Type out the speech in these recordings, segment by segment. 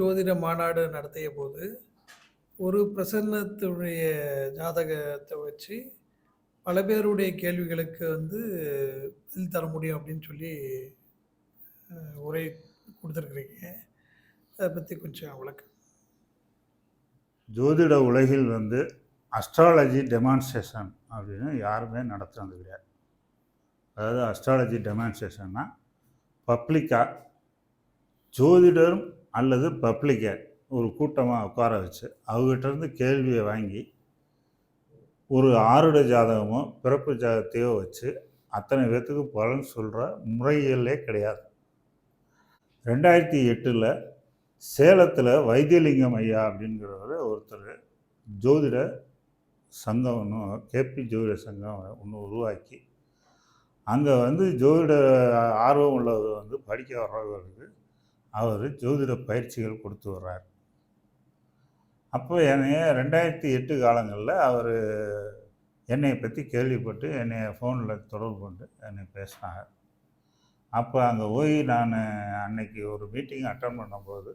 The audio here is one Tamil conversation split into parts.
ஜோதிட மாநாடு நடத்திய போது, ஒரு பிரசன்னத்துடைய ஜாதகத்தை வச்சு, பல பேருடைய கேள்விகளுக்கு வந்து பதில் தர முடியும் அப்படின்னு சொல்லி உரை கொடுத்துருக்குறீங்க அதை பற்றி கொஞ்சம் விளக்கம். ஜோதிட உலகில் வந்து அஸ்ட்ராலஜி டெமான்ஸ்ட்ரேஷன் அப்படின்னு யாருமே நடத்துறது கிடையாது. அதாவது அஸ்ட்ராலஜி டெமான்ஸ்ட்ரேஷன்னா, பப்ளிக்கா ஜோதிடர் அல்லது பப்ளிக்கை ஒரு கூட்டமாக உட்கார வச்சு, அவங்ககிட்டருந்து கேள்வியை வாங்கி, ஒரு ஆருட ஜாதகமோ, பிறப்பு ஜாதகத்தையோ வச்சு, அத்தனை பேர்த்துக்கு பலன் சொல்கிற முறைகளே கிடையாது. ரெண்டாயிரத்தி எட்டில் சேலத்தில் வைத்தியலிங்கம் ஐயா அப்படிங்கிறவர் ஒருத்தர் ஜோதிட சங்கம் ஒன்று கேபி ஜோதிட சங்கம் ஒன்று உருவாக்கி, அங்கே வந்து ஜோதிட ஆர்வம் உள்ளவர் வந்து படிக்க வர்றவர்களுக்கு, அவர் ஜோதிட பயிற்சிகள் கொடுத்து வர்றார் அப்போ என்னைய ரெண்டாயிரத்தி எட்டு காலங்களில் அவர் என்னை பற்றி கேள்விப்பட்டு, என்னை ஃபோனில் தொடர்பு கொண்டு என்னை பேசினாங்க. அப்போ அங்கே போய் நான் அன்னைக்கு ஒரு மீட்டிங் அட்டன் பண்ணும்போது,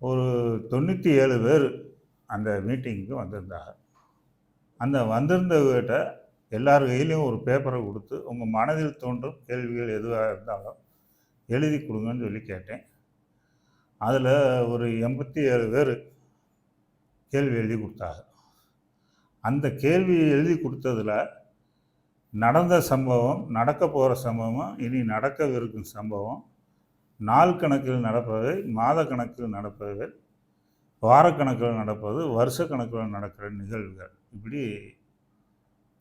ஒரு தொண்ணூற்றி ஏழு பேர் அந்த மீட்டிங்க்கு வந்திருந்தாங்க. அந்த வந்திருந்தவர்கிட்ட எல்லார் கையிலையும் ஒரு பேப்பரை கொடுத்து உங்கள் மனதில் தோன்றும் கேள்விகள் எதுவாக இருந்தாலும் எழுதி கொடுங்கன்னு சொல்லி கேட்டேன். அதில் ஒரு எண்பத்தி ஏழு பேர் கேள்வி எழுதி கொடுத்தாங்க அந்த கேள்வி எழுதி கொடுத்ததில் நடந்த சம்பவம், நடக்கப் போகிற சம்பவம், இனி நடக்கவிருக்கும் சம்பவம், நாள் கணக்கில் நடப்பவை, மாத கணக்கில் நடப்பவை, வாரக்கணக்கில் நடப்பது, வருஷக்கணக்கில நடக்கிற நிகழ்வுகள். இப்படி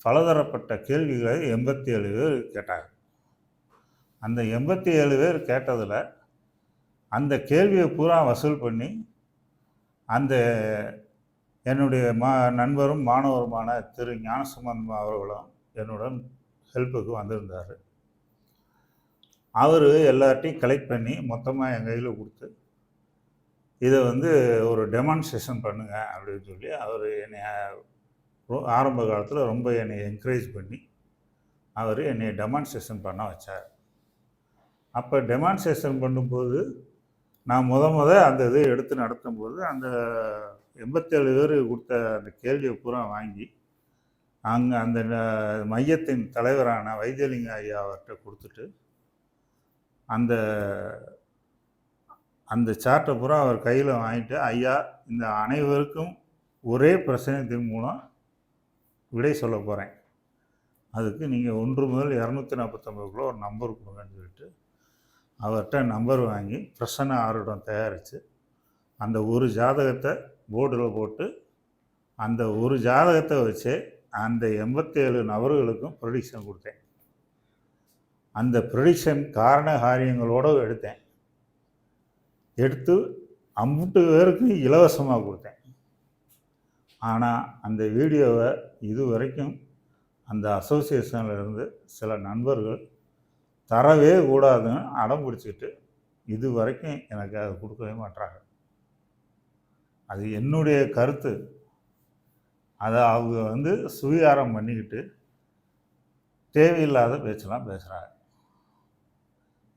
பலதரப்பட்ட கேள்விகளை 87 பேர் கேட்டாங்க. அந்த 87 பேர் கேட்டதில் அந்த கேள்வியை பூரா வசூல் பண்ணி, அந்த என்னுடைய மா நண்பரும், மாணவருமான திரு ஞானசுமந்தம் அவர்களும் என்னுடன் ஹெல்ப்புக்கு வந்திருந்தார். அவர் எல்லார்ட்டையும் கலெக்ட் பண்ணி மொத்தமாக என் கையில் கொடுத்து இதை வந்து ஒரு டெமான்ஸ்ட்ரேஷன் பண்ணுங்க அப்படின்னு சொல்லி, அவர் என்னை ஆரம்ப காலத்தில் ரொம்ப என்னை என்கரேஜ் பண்ணி, அவர் என்னைய டெமான்ஸ்ட்ரேஷன் பண்ண வச்சார். அப்போ டெமான்ஸ்ட்ரேஷன் பண்ணும்போது, நான் முத முத அந்த இது எடுத்து நடத்தும்போது, அந்த எண்பத்தேழு பேர் கொடுத்த அந்த கேள்வியை பூரா வாங்கி, அங்கே அந்த மையத்தின் தலைவரான வைத்தியலிங்க ஐயா அவர்கிட்ட கொடுத்துட்டு அந்த அந்த சார்ட்டை பூரா அவர் கையில் வாங்கிட்டு, ஐயா இந்த அனைவருக்கும் ஒரே பிரச்சனையத்தின் மூலம் விடை சொல்லப் போகிறேன் அதுக்கு நீங்கள் ஒன்று முதல் 249க்குள்ள ஒரு நம்பர் கொடுங்கன்னு சொல்லிட்டு, அவர்கிட்ட நம்பர் வாங்கி, பிரசன்ன ஆருடம் தயாரித்து அந்த ஒரு ஜாதகத்தை போர்டில் போட்டு, அந்த ஒரு ஜாதகத்தை வச்சு அந்த 87 நபர்களுக்கும் ப்ரொடிக்ஷன் கொடுத்தேன் அந்த ப்ரொடிக்ஷன் காரண காரியங்களோடு எடுத்தேன். எடுத்து அம்புட்டு பேருக்கும் இலவசமாக கொடுத்தேன் ஆனால் அந்த வீடியோவை இது வரைக்கும் அந்த அசோசியேஷனில் இருந்து சில நண்பர்கள் தரவே கூடாதுன்னு அடம் பிடிச்சிக்கிட்டு இது வரைக்கும் எனக்கு அது கொடுக்கவே மாட்றாங்க. அது என்னுடைய கருத்து. அதை அவங்க வந்து சுவீகாரம் பண்ணிக்கிட்டு, தேவையில்லாத பேச்செல்லாம் பேசுகிறாங்க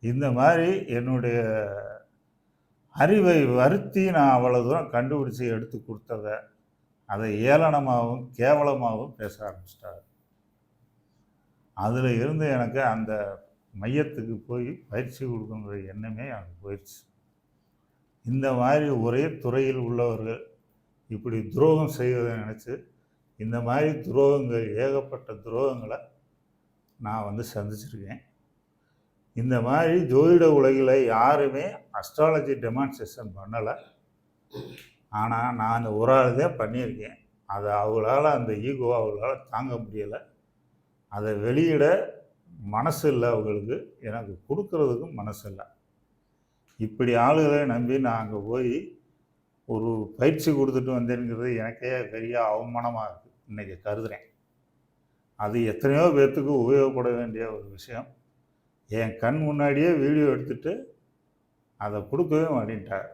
இந்த மாதிரி என்னுடைய அறிவை வருத்தி நான் அவ்வளோ தூரம் கண்டுபிடிச்சி எடுத்து கொடுத்ததை அதை ஏளனமாகவும் கேவலமாகவும் பேச ஆரம்பிச்சிட்டாரு அதில் இருந்து எனக்கு அந்த மையத்துக்கு போய் பயிற்சி குடுக்கணுங்கிற எண்ணமே எனக்கு போயிடுச்சு இந்த மாதிரி ஒரே துறையில் உள்ளவர்கள், இப்படி துரோகம் செய்வதை நினச்சி இந்த மாதிரி துரோகங்கள் ஏகப்பட்ட துரோகங்களை நான் வந்து சந்திச்சிருக்கேன். இந்த மாதிரி ஜோதிட உலகில் யாருமே அஸ்ட்ராலஜி டெமான்ஸ்ட்ரேஷன் பண்ணலை ஆனால் நான் ஒரு ஆள் தான் பண்ணியிருக்கேன். அதை அவங்களால் அந்த ஈகோ அவங்களால் தாங்க முடியலை அதை வெளியிட மனசு இல்லை அவங்களுக்கு. எனக்கு கொடுக்கறதுக்கும் மனசு இல்லை இப்படி ஆளுகளை நம்பி நான் அங்கே போய் ஒரு பயிற்சி கொடுத்துட்டு வந்தேங்கிறது எனக்கே பெரிய அவமானமாக இருக்குது இன்றைக்கி கருதுகிறேன் அது எத்தனையோ பேர்த்துக்கு உபயோகப்பட வேண்டிய ஒரு விஷயம். என் கண் முன்னாடியே வீடியோ எடுத்துட்டு, அதை கொடுக்கவே மாட்டேன்ட்டார்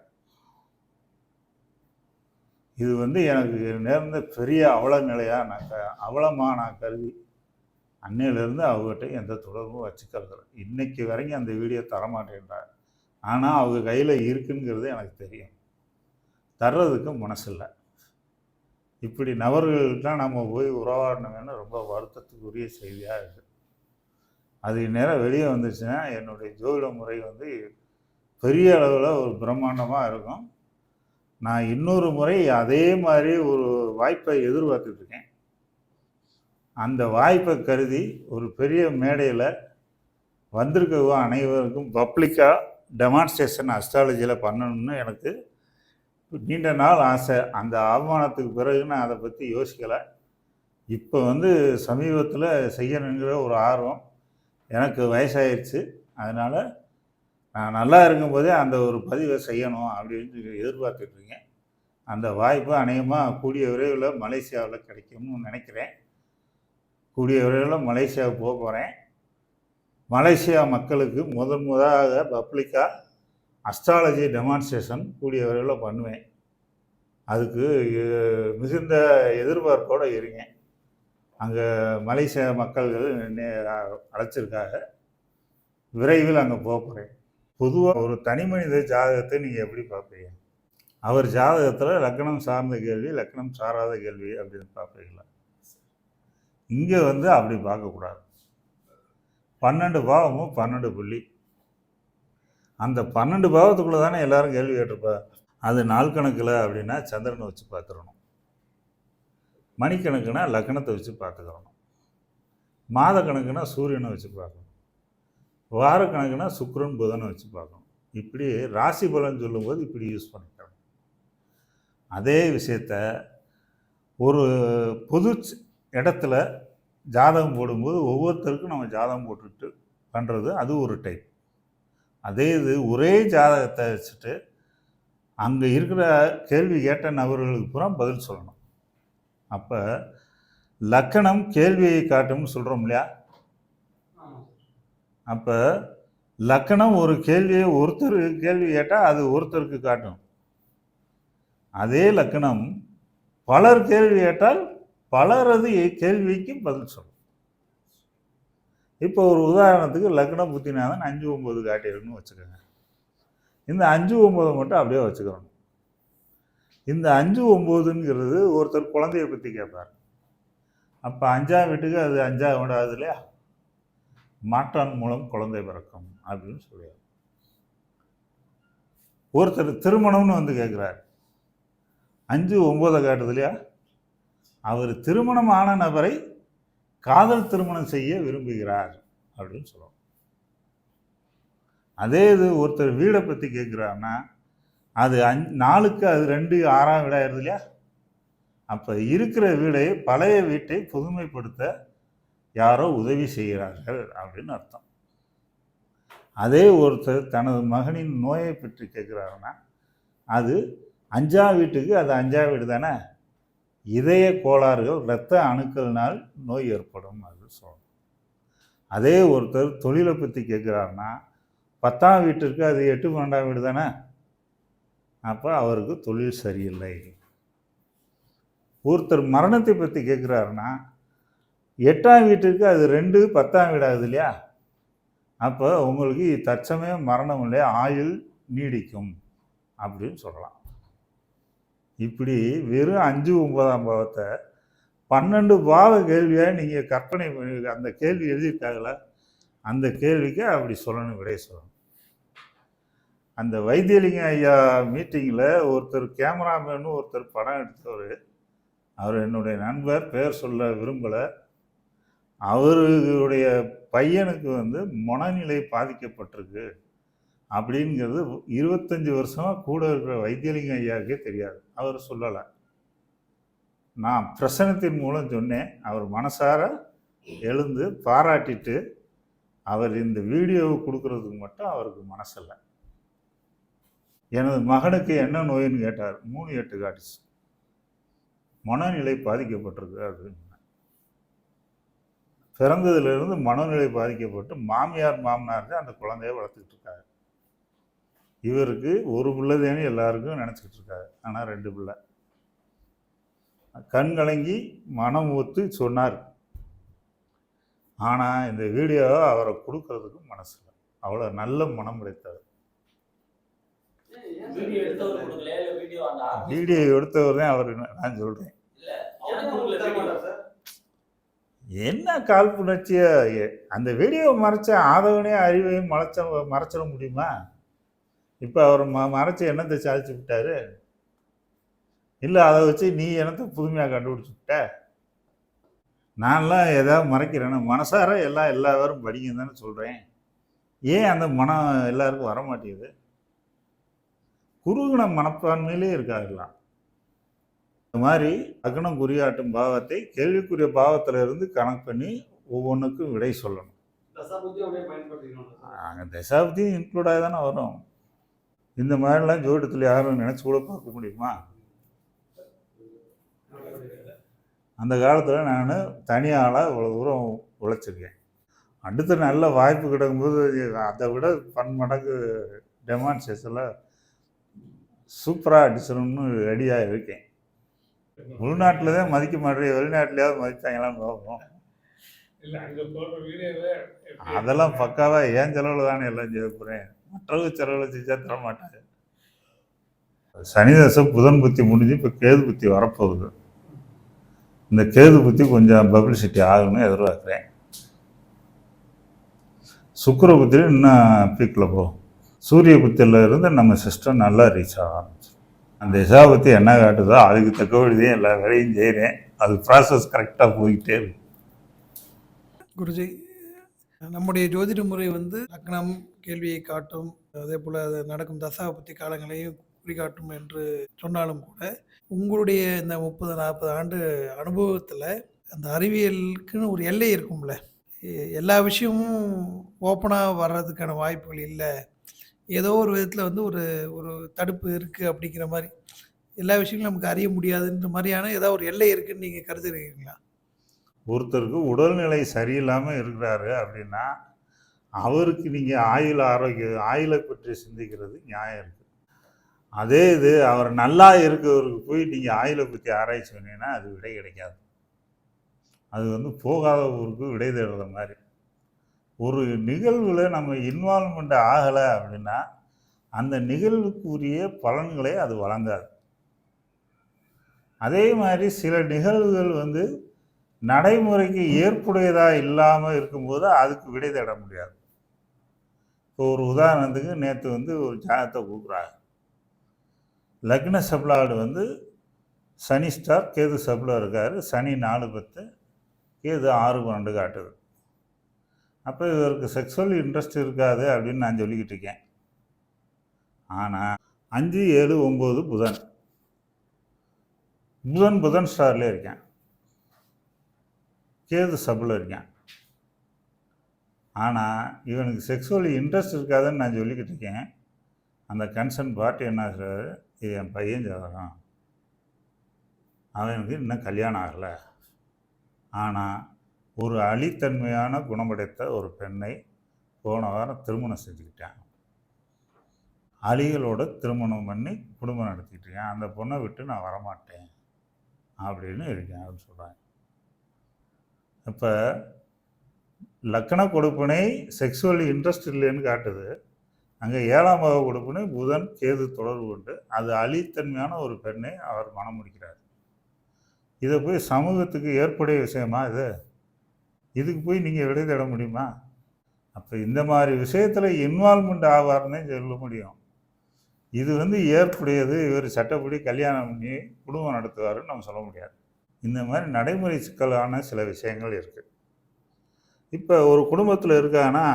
இது வந்து எனக்கு நேர்ந்த பெரிய அவல நிலையாக நான் க நான் கருதி, அன்னையிலிருந்து அவர்கிட்ட எந்த தொடர்பும் வச்சுக்கிறது இன்னைக்கு வரைக்கும் அந்த வீடியோ தரமாட்டேன்றாங்க. ஆனால் அவங்க கையில் இருக்குங்கிறது எனக்கு தெரியும். தர்றதுக்கு மனசில்லை. இப்படி நபர்கள்ட்ட நம்ம போய் உறவாடணும்னு ரொம்ப வருத்தத்துக்குரிய செய்தியாக இருக்குது அது நேரம் வெளியே வந்துச்சுன்னா என்னுடைய ஜோதிட முறை வந்து பெரிய அளவில் ஒரு பிரம்மாண்டமாக இருக்கும். நான் இன்னொரு முறை அதே மாதிரி ஒரு வாய்ப்பை எதிர்பார்த்துட்ருக்கேன் அந்த வாய்ப்பை கருதி ஒரு பெரிய மேடையில் வந்திருக்க அனைவருக்கும் பப்ளிக்காக டெமான்ஸ்ட்ரேஷன் அஸ்ட்ராலஜியில் பண்ணணும்னு எனக்கு நீண்ட நாள் ஆசை. அந்த அவமானத்துக்கு பிறகு நான் அதை பற்றி யோசிக்கலை. இப்போ வந்து சமீபத்தில் செய்யணுங்கிற ஒரு ஆர்வம் எனக்கு வயசாயிருச்சு. அதனால் நான் நல்லா இருக்கும்போதே அந்த ஒரு பதிவை செய்யணும் அப்படின்னு எதிர்பார்த்துட்ருக்கேன் அந்த வாய்ப்பு அநேகமாக கூடிய விரைவில் மலேசியாவில் கிடைக்கும்னு நினைக்கிறேன். கூடிய விரைவில் மலேசியாவுக்கு போக போகிறேன் மலேசியா மக்களுக்கு முதன் முதலாக பப்ளிக்காக அஸ்ட்ராலஜி டெமான்ஸ்ட்ரேஷன் கூடிய விரைவில் பண்ணுவேன். அதுக்கு மிகுந்த எதிர்பார்ப்போடு இருங்க. அங்கே மலேசியா மக்கள்கள் நே- அழைச்சிருக்காங்க. விரைவில் அங்கே போக போகிறேன் பொதுவாக ஒரு தனி மனித ஜாதகத்தை நீங்கள் எப்படி பார்ப்பீங்க? அவர் ஜாதகத்தில் லக்னம் சார்ந்த கேள்வி லக்னம் சாராத கேள்வி அப்படின்னு பார்ப்பீங்களா? இங்கே வந்து அப்படி பார்க்கக்கூடாது பன்னெண்டு பாவமும் பன்னெண்டு புள்ளி. அந்த பன்னெண்டு பாவத்துக்குள்ளே தானே எல்லாரும் கேள்வி கேட்டிருப்பா அது நாள் கணக்கில் அப்படின்னா சந்திரனை வச்சு பார்த்துடணும் மணிக்கணக்குனா லக்னத்தை வச்சு பார்த்துக்கிறணும் மாத கணக்குனா சூரியனை வச்சு பார்க்கணும். வார கணக்குனா சுக்கிரன் புதனை வச்சு பார்க்கணும். இப்படி ராசி பலன் சொல்லும்போது இப்படி யூஸ் பண்ணிக்கிறோம் அதே விஷயத்த ஒரு பொது இடத்துல ஜாதகம் போடும்போது ஒவ்வொருத்தருக்கும் நம்ம ஜாதகம் போட்டுட்டு பண்ணுறது அது ஒரு டைப் அதே இது ஒரே ஜாதகத்தை வச்சுட்டு அங்கே இருக்கிற கேள்வி கேட்ட நபர்களுக்கு பூரா பதில் சொல்லணும். அப்போ லக்கணம் கேள்வியை காட்டும்னு சொல்கிறோம் இல்லையா? அப்போ லக்கணம் ஒரு கேள்வியை ஒருத்தர் கேள்வி கேட்டால் அது ஒருத்தருக்கு காட்டும். அதே லக்கணம் பலர் கேள்வி கேட்டால் பலரது கேள்விக்கு பதில் சொல்லும். இப்போ ஒரு உதாரணத்துக்கு லக்ன புத்திநாதன் அஞ்சு ஒம்பது காட்டியிருக்குன்னு வச்சுக்கோங்க. இந்த அஞ்சு ஒம்பதை மட்டும் அப்படியே வச்சுக்கிறோம் இந்த அஞ்சு ஒம்போதுங்கிறது ஒருத்தர் குழந்தைய பற்றி கேட்பார். அப்போ அஞ்சாம் வீட்டுக்கு அது அஞ்சாம் வீடு ஆகுது இல்லையா? மாற்றான் மூலம் குழந்தை பிறக்கும் அப்படின்னு சொல்லுவார் ஒருத்தர் திருமணம்னு வந்து கேட்குறாரு. அஞ்சு ஒம்போதை காட்டுது இல்லையா? அவர் திருமணம் ஆன நபரை காதல் திருமணம் செய்ய விரும்புகிறார் அப்படின்னு சொல்லுவோம் அதே இது ஒருத்தர் வீடை பற்றி கேட்குறாருன்னா அது அஞ் நாளுக்கு அது ரெண்டு ஆறாம் வீடாயிருது இல்லையா? அப்போ இருக்கிற வீடை பழைய வீட்டை புதுமைப்படுத்த யாரோ உதவி செய்கிறார்கள் அப்படின்னு அர்த்தம். அதே ஒருத்தர் தனது மகனின் நோயை பற்றி கேட்குறாருன்னா அது அஞ்சா வீட்டுக்கு அது அஞ்சா வீடு தானே? இதய கோளாறுகள் இரத்த அணுக்கள்னால் நோய் ஏற்படும் அது சொல்லணும் அதே ஒருத்தர் தொழிலை பற்றி கேட்குறாருன்னா பத்தாம் வீட்டிற்கு அது எட்டு பன்னெண்டாம் வீடு தானே? அப்போ அவருக்கு தொழில் சரியில்லை. ஒருத்தர் மரணத்தை பற்றி கேட்குறாருன்னா எட்டாம் வீட்டிற்கு அது ரெண்டு பத்தாம் வீடாகுது இல்லையா? அப்போ உங்களுக்கு தற்சமயம் மரணம் இல்லையா? ஆயுள் நீடிக்கும் அப்படின்னு சொல்லலாம். இப்படி வெறும் அஞ்சு ஒன்பதாம் பாவத்தை பன்னெண்டு பாவ கேள்வியாக நீங்கள் கற்பனை பண்ணி அந்த கேள்வி எழுதியிருக்காங்களா அந்த கேள்விக்கு அப்படி சொல்லணும் விடை சொல்லணும். அந்த வைத்தியலிங்க ஐயா மீட்டிங்கில் ஒருத்தர் கேமராமேனு ஒருத்தர் படம் எடுத்தவர். அவர் என்னுடைய நண்பர் பெயர் சொல்ல விரும்பலை. அவருடைய பையனுக்கு வந்து மனநிலை பாதிக்கப்பட்டிருக்கு. அப்படிங்கிறது இருபத்தஞ்சி வருஷமாக கூட இருக்கிற வைத்தியலிங்க ஐயாவுக்கே தெரியாது. அவர் சொல்லலை. நான் பிரசனத்தின் மூலம் சொன்னேன். அவர் மனசார எழுந்து பாராட்டிட்டு அவர் இந்த வீடியோவை கொடுக்கறதுக்கு மட்டும் அவருக்கு மனசில்லை. எனது மகனுக்கு என்ன நோயின்னு கேட்டார். மூணு எட்டு காட்டுச்சு. மனநிலை பாதிக்கப்பட்டிருக்கு அப்படின்னு பிறந்ததுலேருந்து மனநிலை பாதிக்கப்பட்டு மாமியார் மாமனாருக்கு அந்த குழந்தைய வளர்த்துக்கிட்டு இருக்காரு. இவருக்கு ஒரு பிள்ளைதேன்னு எல்லாருக்கும் நினச்சிக்கிட்டு இருக்காரு ஆனால் ரெண்டு பிள்ளை. கண் கலங்கி மனம் ஒத்து சொன்னார். ஆனால் இந்த வீடியோவை அவரை கொடுக்கறதுக்கு மனசு இல்லை அவ்வளோ நல்ல மனம் உடைத்தவர். வீடியோ எடுத்தவர் வீடியோ வீடியோ தான் அவர் நான் சொல்கிறேன் இல்ல எனக்கு கொடுக்கல வீடியோ. என்ன காழ்ப்புணர்ச்சியா அந்த வீடியோ மறைச்ச ஆதவனையும் அறிவையும் மறைச்ச மறைச்சிட முடியுமா? இப்போ அவர் ம மறைச்சு என்னத்தை சாதிச்சு விட்டாரு? இல்லை அதை வச்சு நீ என்னத்தை புதுமையாக கண்டுபிடிச்சு விட்ட நான்லாம் ஏதாவது மறைக்கிறேன்னா மனசார எல்லாம் எல்லாரும் படிங்க தானே சொல்கிறேன் ஏன் அந்த மனம் எல்லாருக்கும் வர மாட்டேங்குது குறுகுண மனப்பான்மையிலே இருக்காங்கலாம் இந்த மாதிரி அகனம் குறியாட்டும் பாவத்தை கேள்விக்குரிய பாவத்துல இருந்து கணக்கு பண்ணி ஒவ்வொன்றுக்கும் விடை சொல்லணும். தசாபுத்தி அப்படியே பயன்படுத்திக்கணும் சார். அங்கே தசாப்தியும் இன்க்ளூடாக தானே வரும். இந்த மாதிரிலாம் ஜோதிடத்தில் யாரும் நினச்சி கூட பார்க்க முடியுமா? அந்த காலத்தில் நான் தனியாளாக இவ்வளோ தூரம் உழைச்சிருக்கேன். அடுத்த நல்ல வாய்ப்பு கிடைக்கும்போது அதை விட பன்மடங்கு டெமான்ஸ்ட்ரேஷனில் சூப்பராக அடிச்சிடணும்னு ரெடியாக இருக்கேன். உள்நாட்டில் தான் மதிக்க மாட்டேன் வெளிநாட்டிலேயாவது மதித்தாங்களான்னு பார்ப்போம். அதெல்லாம் பக்காவாக ஏன் செலவில் தானே எல்லாம் செய்ய போகிறேன் மற்றவங்க செலவில் செஞ்சா தர மாட்டாங்க சனி தசை புதன் புத்தி முடிஞ்சு இப்போ கேது புத்தி வரப்போகுது. இந்த கேது புத்தி கொஞ்சம் பப்ளிசிட்டி ஆகணும்னு எதிர்பார்க்குறேன். சுக்கர புத்தியில் இன்னும் பீக்கில் போகும். சூரிய புத்தியில் இருந்து நம்ம சிஸ்டம் நல்லா ரீச் ஆக ஆரம்பிச்சு அந்த திசா பற்றி என்ன காட்டுதோ அதுக்கு தக்க வழிதான் எல்லா வேலையும் செய்கிறேன் அது ப்ராசஸ் கரெக்டாக போய்கிட்டே இருக்கு. குருஜி நம்முடைய ஜோதிட முறை வந்து லக்னம் கேள்வியை காட்டும் அதே போல் அது நடக்கும் தசாபத்தி காலங்களையும் குறிகாட்டும் என்று சொன்னாலும் கூட உங்களுடைய இந்த முப்பது நாற்பது ஆண்டு அனுபவத்தில் அந்த அறிவியலுக்குன்னு ஒரு எல்லை இருக்கும்ல. எல்லா விஷயமும் ஓப்பனாக வர்றதுக்கான வாய்ப்புகள் இல்லை. ஏதோ ஒரு விதத்தில் வந்து ஒரு ஒரு தடுப்பு இருக்குது அப்படிங்கிற மாதிரி. எல்லா விஷயங்களும் நமக்கு அறிய முடியாதுன்ற மாதிரியான ஏதாவது ஒரு எல்லை இருக்குதுன்னு நீங்கள் கருதுறீங்களா ஒருத்தருக்கு உடல்நிலை சரியில்லாமல் இருக்கிறாரு அப்படின்னா அவருக்கு நீங்கள் ஆயுள் ஆரோக்கிய ஆயுளை பற்றி சிந்திக்கிறது நியாயம் இருக்குது அதே இது அவர் நல்லா இருக்கிறவருக்கு போய் நீங்கள் ஆயுளை பற்றி ஆராய்ச்சி பண்ணீங்கன்னா அது விடை கிடைக்காது. அது வந்து போகாத ஊருக்கு விடை தேடுற மாதிரி. ஒரு நிகழ்வில் நம்ம இன்வால்மெண்ட் ஆகலை அப்படின்னா அந்த நிகழ்வுக்குரிய பலன்களை அது வழங்காது. அதே மாதிரி சில நிகழ்வுகள் வந்து நடைமுறைக்கு ஏற்புடையதாக இல்லாமல் இருக்கும்போது அதுக்கு விடை தேட முடியாது. இப்போ ஒரு உதாரணத்துக்கு நேற்று வந்து ஒரு ஜாதகத்தை கொடுக்குறாங்க லக்ன சப்ளாடு வந்து சனி ஸ்டார் கேது சப்ளா இருக்கார். சனி நாலு பத்து கேது ஆறு பன்னெண்டு காட்டுது. அப்போ இவருக்கு செக்ஸுவல் இன்ட்ரெஸ்ட் இருக்காது அப்படின்னு நான் சொல்லிக்கிட்டு இருக்கேன். ஆனால் அஞ்சு ஏழு ஒம்பது புதன். புதன் புதன் ஸ்டார்லேயே இருக்கேன். கேது சப்பில் இருக்கேன். ஆனால் இவனுக்கு செக்ஸுவலி இன்ட்ரெஸ்ட் இருக்காதுன்னு நான் சொல்லிக்கிட்டு இருக்கேன். அந்த கன்சர்ன் பார்ட்டி என்ன ஆகுறாரு? இது என் பையன் ஜாதகம். அவனுக்கு இன்னும் கல்யாணம் ஆகலை. ஆனால் ஒரு அழித்தன்மையான குணமடைத்த ஒரு பெண்ணை போன வாரம் திருமணம் செஞ்சுக்கிட்டேன். அலிகளோட திருமணம் பண்ணி குடும்பம் நடத்திக்கிட்டு இருக்கேன். அந்த பொண்ணை விட்டு நான் வரமாட்டேன். அப்படின்னு இருக்கேன் அப்படின்னு சொல்கிறாங்க இப்போ லக்கண கொடுப்பினை செக்ஸுவல் இன்ட்ரெஸ்ட் இல்லைன்னு காட்டுது. அங்கே ஏழாம் வகை கொடுப்பினை புதன் கேது தொடர்பு கொண்டு அது அழித்தன்மையான ஒரு பெண்ணை அவர் மனம் முடிக்கிறார். இதை போய் சமூகத்துக்கு ஏற்புடைய விஷயமா இது? இதுக்கு போய் நீங்கள் விடை தேட முடியுமா? அப்போ இந்த மாதிரி விஷயத்தில் இன்வால்மெண்ட் ஆவார்னே சொல்ல முடியும். இது வந்து ஏற்புடையது. இவர் சட்டப்படி கல்யாணம் பண்ணி குடும்பம் நடத்துவாருன்னு நம்ம சொல்ல முடியாது. இந்த மாதிரி நடைமுறை சிக்கலான சில விஷயங்கள் இருக்குது இப்போ ஒரு குடும்பத்தில் இருக்காங்கன்னா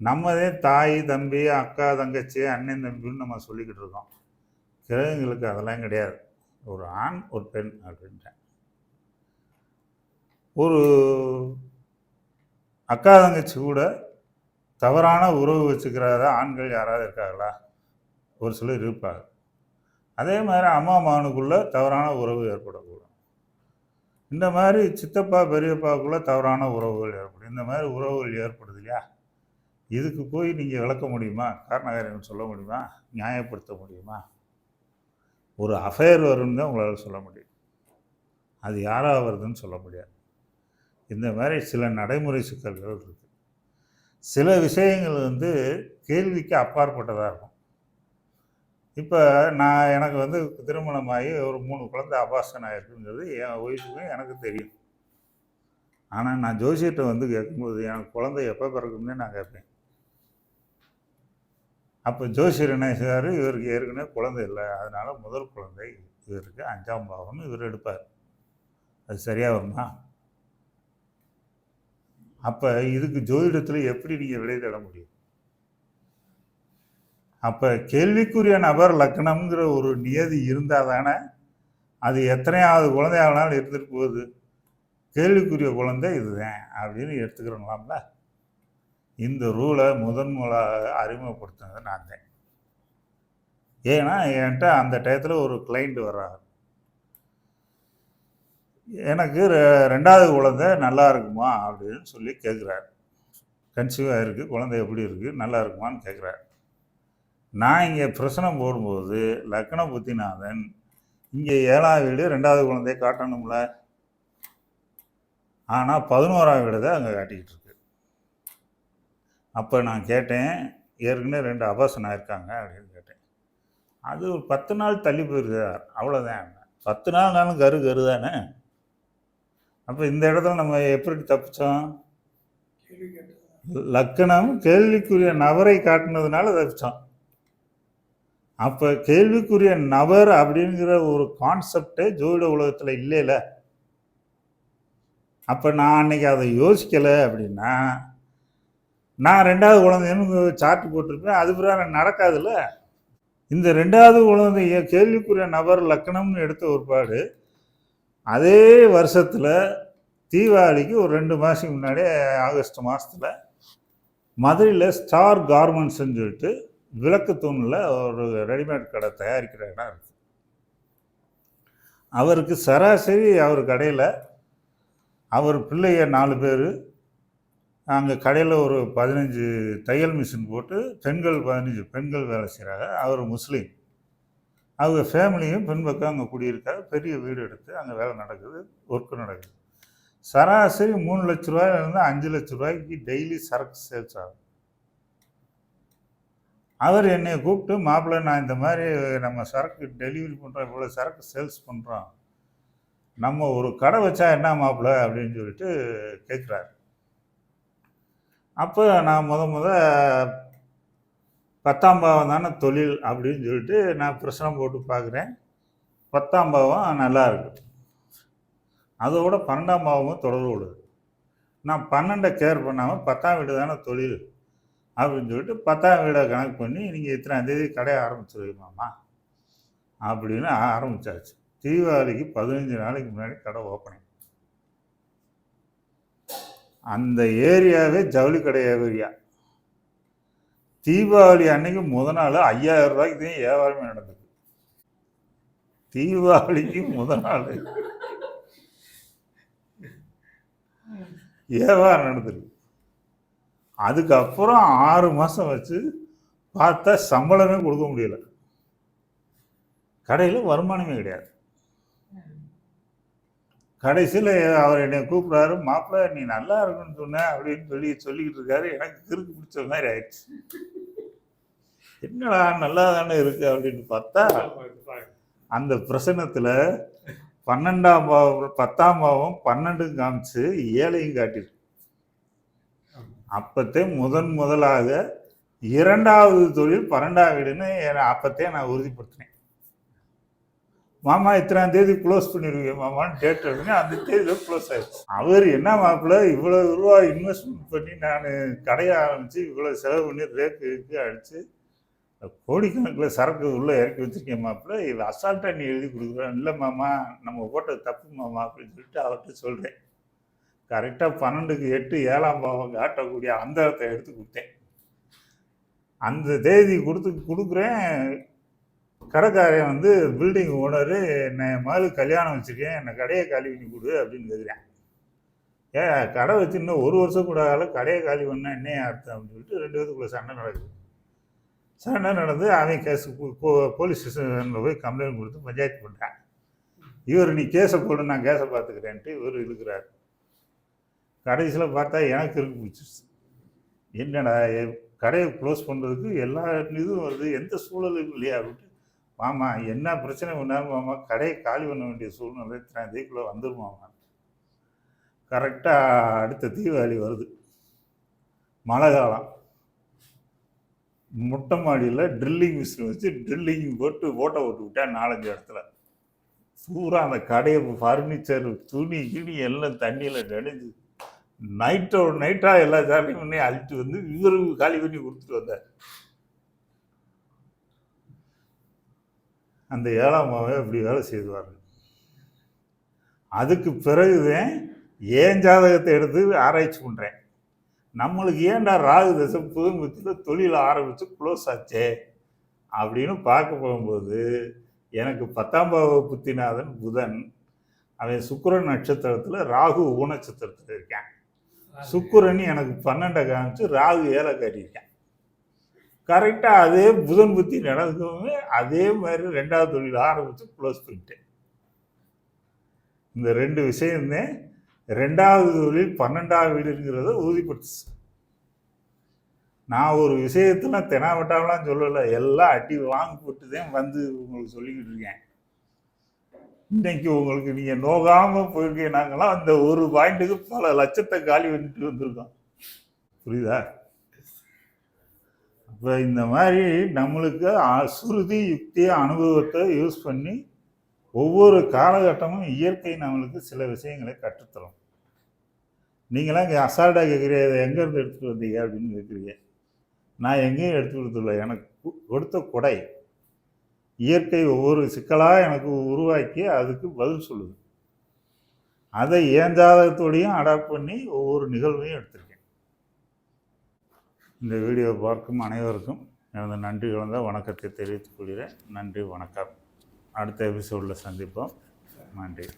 நம்மதே தாய் தம்பி அக்கா தங்கச்சி அண்ணன் தம்பின்னு நம்ம சொல்லிக்கிட்டு இருக்கோம். கிரகங்களுக்கு அதெல்லாம் கிடையாது. ஒரு ஆண் ஒரு பெண் அப்படின்ட்டேன். ஒரு அக்கா தங்கச்சி கூட தவறான உறவு வச்சுக்கிறத ஆண்கள் யாராவது இருக்காங்களா ஒரு சிலர் இருப்பாங்க. அதே மாதிரி அம்மா மகனுக்குள்ளே தவறான உறவு ஏற்படக்கூடும் இந்த மாதிரி சித்தப்பா பெரியப்பாவுக்குள்ளே தவறான உறவுகள் ஏற்படும். இந்த மாதிரி உறவுகள் ஏற்படுது இல்லையா? இதுக்கு போய் நீங்கள் விளக்க முடியுமா? காரணகாரியம் சொல்ல முடியுமா? நியாயப்படுத்த முடியுமா? ஒரு அஃபேர் வரும்னு தான் உங்களால் சொல்ல முடியும். அது யாராக வருதுன்னு சொல்ல முடியாது. இந்த மாதிரி சில நடைமுறை சிக்கல்கள் இருக்குது சில விஷயங்கள் வந்து கேள்விக்கு அப்பாற்பட்டதாக இருக்கும். இப்போ நான் எனக்கு வந்து திருமணமாகி ஒரு மூணு குழந்தை அபாசன் ஆயிருக்குங்கிறது என் ஒய்ஃபுக்கும் எனக்கு தெரியும். ஆனால் நான் ஜோசியத்தை வந்து கேட்கும்போது எனக்கு குழந்தை எப்போ பிறக்கும்னே நான் கேட்பேன். அப்போ ஜோசியர் என்ன செய்வார் இவருக்கு ஏற்கனவே குழந்தை இல்லை. அதனால் முதல் குழந்தை இவருக்கு அஞ்சாம் பாவம்னு இவர் எடுப்பார். அது சரியாக வருமா? அப்போ இதுக்கு ஜோதிடத்தில் எப்படி நீங்கள் விடை தேட முடியும்? அப்போ கேள்விக்குரிய நபர் லக்னம்ங்கிற ஒரு நியதி இருந்தால் தானே அது எத்தனையாவது குழந்தையாகனாலும் இருந்துட்டு போகுது? கேள்விக்குரிய குழந்தை இதுதான் அப்படின்னு எடுத்துக்கிறோங்களாம்ல இந்த ரூலை முதன் முதலாக அறிமுகப்படுத்தினது நான் தான். ஏன்னா என்கிட்ட அந்த டயத்தில் ஒரு கிளைண்ட் வர்றாரு. எனக்கு ரெ- ரெண்டாவது குழந்தை நல்லா இருக்குமா அப்படின்னு சொல்லி கேட்குறாரு கன்சீவாக இருக்குது குழந்தை எப்படி இருக்குது நல்லா இருக்குமான்னு கேட்குறாரு நான் இங்கே பிரசனம் போடும்போது லக்ன புத்திநாதன் இங்கே ஏழாம் வீடு ரெண்டாவது குழந்தைய காட்டணும்ல. ஆனால் பதினோராம் வீடு தான் அங்கே காட்டிக்கிட்டு இருக்கு. அப்போ நான் கேட்டேன் ஏற்கனவே ரெண்டு அபாசனம் ஆயிருக்காங்க அப்படின்னு கேட்டேன். அது ஒரு பத்து நாள் தள்ளி போயிருது அவ்வளோதான் பத்து நாள்னாலும் கரு கரு தானே? அப்போ இந்த இடத்துல நம்ம எப்படி தப்பிச்சோம்? லக்கணம் கேள்விக்குரிய நபரை காட்டினதுனால தப்பிச்சோம். அப்போ கேள்விக்குரிய நபர் அப்படிங்கிற ஒரு கான்செப்டே ஜோதிட உலகத்தில் இல்லைல்ல அப்போ நான் அன்னைக்கு அதை யோசிக்கலை அப்படின்னா நான் ரெண்டாவது குழந்தைன்னு சார்ட் போட்டிருப்பேன். அது பிறகு நடக்காதுல்ல? இந்த ரெண்டாவது குழந்தைய கேள்விக்குரிய நபர் லக்கணம்னு எடுத்த ஒருபாடு அதே வருஷத்தில் தீபாவளிக்கு ஒரு ரெண்டு மாதத்துக்கு முன்னாடியே ஆகஸ்ட் மாதத்தில் மதுரையில் ஸ்டார் கார்மெண்ட்ஸ்ன்னு சொல்லிட்டு விளக்கு தூணில் ஒரு ரெடிமேட் கடை தயாரிக்கிற இடம் இருக்குது அவருக்கு சராசரி அவர் கடையில் அவர் பிள்ளைய நாலு பேர் அங்கே கடையில் ஒரு பதினஞ்சு தையல் மிஷின் போட்டு பெண்கள் பதினஞ்சு பெண்கள் வேலை செய்கிறாங்க அவர் முஸ்லீம். அவங்க ஃபேமிலியும் பின்பக்கம் அங்கே குடியிருக்காங்க. பெரிய வீடு எடுத்து அங்கே வேலை நடக்குது ஒர்க்கு நடக்குது. சராசரி மூணு லட்ச ரூபாயிலிருந்து அஞ்சு லட்ச ரூபாய்க்கு டெய்லி சரக்கு சேல்ஸ் ஆகும் அவர் என்னை கூப்பிட்டு மாப்பிள்ளை நான் இந்த மாதிரி நம்ம சரக்கு டெலிவரி பண்ணுறோம் இவ்வளோ சரக்கு சேல்ஸ் பண்ணுறோம் நம்ம ஒரு கடை வச்சா என்ன மாப்பிள்ளை? அப்படின்னு சொல்லிட்டு கேட்குறாரு அப்போ நான் முத முத பத்தாம் பாவம் தானே தொழில் அப்படின்னு சொல்லிட்டு நான் பிரச்சனை போட்டு பார்க்குறேன் பத்தாம் பாவம் நல்லா இருக்கு. அதோட பன்னெண்டாம் பாவமும் தொடர்பு விடுது நான் பன்னெண்டை கேர் பண்ணாமல் பத்தாம் வீடு தானே தொழில். அப்படின்னு சொல்லிட்டு பத்தாம் வீடை கணக்கு பண்ணி நீங்கள் இத்தனாம் தேதி கடையை ஆரம்பிச்சிருவீங்கம்மா அப்படின்னு ஆரம்பிச்சாச்சு. தீபாவளிக்கு பதினஞ்சு நாளைக்கு முன்னாடி கடை ஓப்பனிங் அந்த ஏரியாவே ஜவுளி கடை ஏரியா. தீபாவளி அன்னைக்கு முத நாள் ஐயாயிரம் ரூபாய்க்கு தான் வியாபாரமே நடந்தது. தீபாவளிக்கு முத நாள் வியாபாரம் நடந்திருக்கு. அதுக்கப்புறம் ஆறு மாதம் வச்சு பார்த்தா சம்பளமே கொடுக்க முடியல. கடையில் வருமானமே கிடையாது. கடைசியில் அவர் என்னை கூப்பிட்றாரு மாப்பிள்ள நீ நல்லா இருக்குன்னு சொன்ன அப்படின்னு சொல்லி சொல்லிக்கிட்டு இருக்காரு. எனக்கு கிறுக்கு பிடிச்ச மாதிரி ஆயிடுச்சு. என்னடா நல்லா தானே இருக்கு அப்படின்னு பார்த்தா அந்த பிரசனத்தில் பன்னெண்டாம் பாவம் பத்தாம் பாவம் பன்னெண்டு காமிச்சு ஏழையும் காட்டிருக்கு அப்பத்தே முதன் முதலாக இரண்டாவது தொழில் பன்னெண்டாம் வீடுன்னு அப்பத்தே நான் உறுதிப்படுத்தினேன். மாமா இத்தனாம் தேதி க்ளோஸ் பண்ணிடுவீங்க மாமான்னு டேட் எழுதுனே அந்த தேதியில் க்ளோஸ் ஆயிடுச்சு. அவர் என்ன மாப்பிள்ள இவ்வளோ ரூபா இன்வெஸ்ட்மெண்ட் பண்ணி நான் கடையை ஆரம்பித்து இவ்வளோ செலவு பண்ணி ரேக்கு இருக்கு அடித்து கோடிக்கணக்கில் சரக்கு உள்ளே இறக்கி வச்சுருக்கேன் மாப்பிள்ள. இது அசால்ட்டாக நீ எழுதி கொடுக்குறேன் இல்லை மாமா நம்ம போட்டது தப்பு மாமா அப்படின்னு சொல்லிட்டு அவர்கிட்ட சொல்கிறேன் கரெக்டாக பன்னெண்டுக்கு எட்டு ஏழாம் பாவம் காட்டக்கூடிய அந்தரத்தை எடுத்து கொடுத்தேன். அந்த தேதி கொடுத்து கொடுக்குறேன். கடைக்காரன் வந்து பில்டிங் ஓனரு என்னை மகளுக்கு கல்யாணம் வச்சுருக்கேன் என்னை கடையை காலி பண்ணி கொடு அப்படின்னு கேட்குறேன் ஏன் கடை வச்சு இன்னும் ஒரு வருஷம் கூட ஆகல கடையை காலி பண்ணால் என்ன அர்த்தம் அப்படின்னு சொல்லிட்டு ரெண்டு பேருக்குள்ளே சண்டை நடக்குது. சண்டை நடந்து அவன் கேஸ் போலீஸ் ஸ்டேஷனில் போய் கம்ப்ளைண்ட் கொடுத்து பஞ்சாயத்து பண்ணிட்டான். இவர் நீ கேஸை போடு நான் கேஸை பார்த்துக்கிறேன்ட்டு இவர் இருக்கிறார் கடைசியில் பார்த்தா எனக்கு இருக்கு பிடிச்சிருச்சு என்னடா கடையை க்ளோஸ் பண்ணுறதுக்கு எல்லா இதுவும் வருது எந்த சூழலும் இல்லையா அப்படின்ட்டு. மாமா என்ன பிரச்சனை பண்ணாலும் மாமா கடையை காலி பண்ண வேண்டிய சூழ்நிலை இத்தனை தேதிக்குள்ளே வந்துருமாமா கரெக்டாக அடுத்த தீபாவளி வருது. மழை காலம். முட்டை மாடியில் ட்ரில்லிங் மிஷின் வச்சு ட்ரில்லிங் போட்டு ஓட்டை ஓட்டு விட்டேன் நாலஞ்சு இடத்துல. பூரா அந்த கடையை ஃபர்னிச்சர் துணி கிணி எல்லாம் தண்ணியில் நனைஞ்சு நைட்டோட நைட்டாக எல்லா சாலையும் பண்ணி அழிட்டு வந்து இவருக்கு காலி பண்ணி கொடுத்துட்டு வந்தார். அந்த ஏழாம் மாவை இப்படி வேலை செய்துவார். அதுக்கு பிறகுதான் ஏன் ஜாதகத்தை எடுத்து ஆராய்ச்சி பண்ணுறேன் நம்மளுக்கு ஏன்டா ராகு தசை புதுமுத்தில் தொழில் ஆரம்பித்து க்ளோஸ் ஆச்சே அப்படின்னு பார்க்க போகும்போது எனக்கு பத்தாம் பாவ புத்திநாதன் புதன் அவன் சுக்கிரன் நட்சத்திரத்தில் ராகு ஊனச்சத்திரத்தில் இருக்கான். சுக்கிரன் எனக்கு பன்னெண்டை காமிச்சு ராகு ஏழை காட்டியிருக்கேன் கரெக்டாக அதே புதன் புத்தி நடக்கவுமே அதே மாதிரி ரெண்டாவது தொழில் ஆரம்பித்து க்ளோஸ் பண்ணிட்டேன். இந்த ரெண்டு விஷயமே ரெண்டாவது தொழில் பன்னெண்டாவது வீடுங்கிறத உறுதிப்படுத்துச்சு. நான் ஒரு விஷயத்தில் தெனாவட்டாவெலாம் சொல்லலை எல்லாம் அடி வாங்கி போட்டு தான் வந்து உங்களுக்கு சொல்லிக்கிட்டு இருக்கேன். இன்னைக்கு உங்களுக்கு நீங்கள் நோகாமல் போயிருக்கீங்க. நாங்கெல்லாம் அந்த ஒரு பாயிண்ட்டுக்கு பல லட்சத்தை காலி பண்ணிட்டு வந்திருக்கோம். புரியுதா? அப்போ இந்த மாதிரி நம்மளுக்கு அசுருதி சுருதி யுக்தி அனுபவத்தை யூஸ் பண்ணி ஒவ்வொரு காலகட்டமும் இயற்கை நம்மளுக்கு சில விஷயங்களை கற்றுத்தரும். நீங்களாம் இங்கே அசால்ட்டாக கேட்குறீங்க இதை எங்கேருந்து எடுத்துகிட்டு வந்தீங்க அப்படின்னு கேட்குறீங்க நான் எங்கேயும் எடுத்து கொடுத்துல எனக்கு கொடுத்த கொடை. இயற்கை ஒவ்வொரு சிக்கலாக எனக்கு உருவாக்கி அதுக்கு பதில் சொல்லுது. அதை ஏன் ஜாதகத்தோடையும் அடாப்ட் பண்ணி ஒவ்வொரு நிகழ்வையும் எடுத்திருக்கேன். இந்த வீடியோ பார்க்கும் அனைவருக்கும் எனது நன்றி கலந்த வணக்கத்தை தெரிவித்துக் கொள்கிறேன். நன்றி வணக்கம். அடுத்த எபிசோடில் சந்திப்போம். நன்றி.